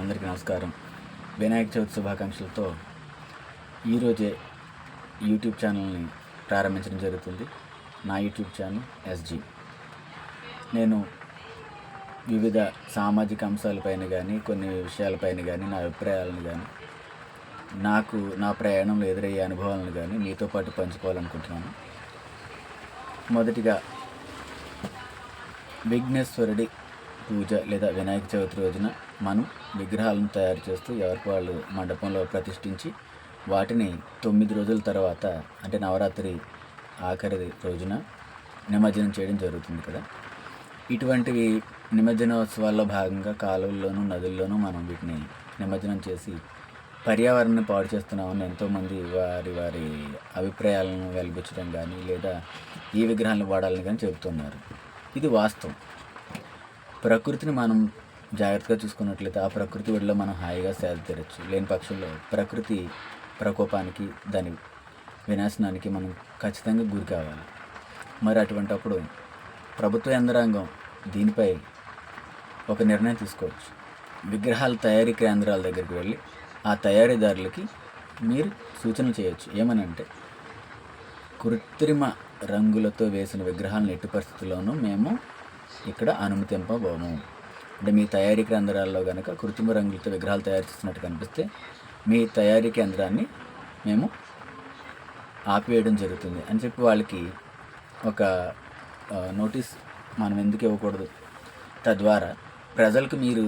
అందరికీ నమస్కారం. వినాయక చవితి శుభాకాంక్షలతో ఈరోజే యూట్యూబ్ ఛానల్ని ప్రారంభించడం జరుగుతుంది. నా యూట్యూబ్ ఛానల్ ఎస్జీ. నేను వివిధ సామాజిక అంశాలపైన కానీ కొన్ని విషయాలపైన కానీ నా అభిప్రాయాలను కానీ నాకు నా ప్రయాణంలో ఎదురయ్యే అనుభవాలను కానీ మీతో పాటు పంచుకోవాలనుకుంటున్నాను. మొదటిగా విఘ్నేశ్వరుడి పూజ లేదా వినాయక చవితి రోజున మనం విగ్రహాలను తయారు చేస్తూ ఎవరికి వాళ్ళు మండపంలో ప్రతిష్ఠించి వాటిని తొమ్మిది రోజుల తర్వాత అంటే నవరాత్రి ఆఖరి రోజున నిమజ్జనం చేయడం జరుగుతుంది కదా. ఇటువంటివి నిమజ్జనోత్సవాల్లో భాగంగా కాలువల్లోనూ నదుల్లోనూ మనం వీటిని నిమజ్జనం చేసి పర్యావరణాన్ని పాడు చేస్తున్నామని ఎంతోమంది వారి వారి అభిప్రాయాలను వెలిబుచ్చడం కానీ లేదా ఈ విగ్రహాలను వాడాలని కానీ చెబుతున్నారు. ఇది వాస్తవం. ప్రకృతిని మనం జాగ్రత్తగా చూసుకున్నట్లయితే ఆ ప్రకృతి ఒడిలో మనం హాయిగా సేద తీరచ్చు. లేని పక్షంలో ప్రకృతి ప్రకోపానికి దాని వినాశనానికి మనం ఖచ్చితంగా గురి కావాలి. మరి అటువంటప్పుడు ప్రభుత్వ యంత్రాంగం దీనిపై ఒక నిర్ణయం తీసుకోవచ్చు. విగ్రహాల తయారీ కేంద్రాల దగ్గరికి వెళ్ళి ఆ తయారీదారులకి మీరు సూచనలు చేయొచ్చు. ఏమనంటే కృత్రిమ రంగులతో వేసిన విగ్రహాలను ఎట్టి పరిస్థితుల్లోనూ మేము ఇక్కడ అనుమతింపబోము. అంటే మీ తయారీ కేంద్రాల్లో కనుక కృత్రిమ రంగులతో విగ్రహాలు తయారు చేస్తున్నట్టు కనిపిస్తే మీ తయారీ కేంద్రాన్ని మేము ఆపివేయడం జరుగుతుంది అని చెప్పి వాళ్ళకి ఒక నోటీస్ మనం ఎందుకు ఇవ్వకూడదు? తద్వారా ప్రజలకు మీరు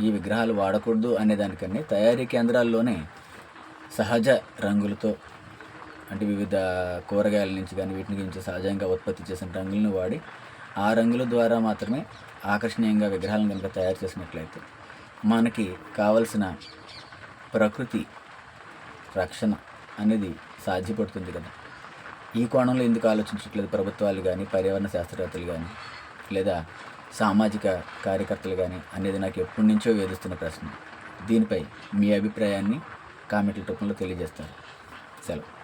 ఈ విగ్రహాలు వాడకూడదు అనే దానికన్నా తయారీ కేంద్రాల్లోనే సహజ రంగులతో అంటే వివిధ కూరగాయల నుంచి కానీ వీటి నుంచి సహజంగా ఉత్పత్తి చేసిన రంగులను వాడి ఆ రంగుల ద్వారా మాత్రమే ఆకర్షణీయంగా విగ్రహాలను కనుక తయారు చేసినట్లయితే మనకి కావలసిన ప్రకృతి రక్షణ అనేది సాధ్యపడుతుంది కదా. ఈ కోణంలో ఎందుకు ఆలోచించట్లేదు? ప్రభుత్వాలు కానీ పర్యావరణ శాస్త్రవేత్తలు కానీ లేదా సామాజిక కార్యకర్తలు కానీ అనేది నాకు ఎప్పటి నుంచో వేధిస్తున్న ప్రశ్న. దీనిపై మీ అభిప్రాయాన్ని కామెంట్ల రూపంలో తెలియజేస్తారు సెలవు.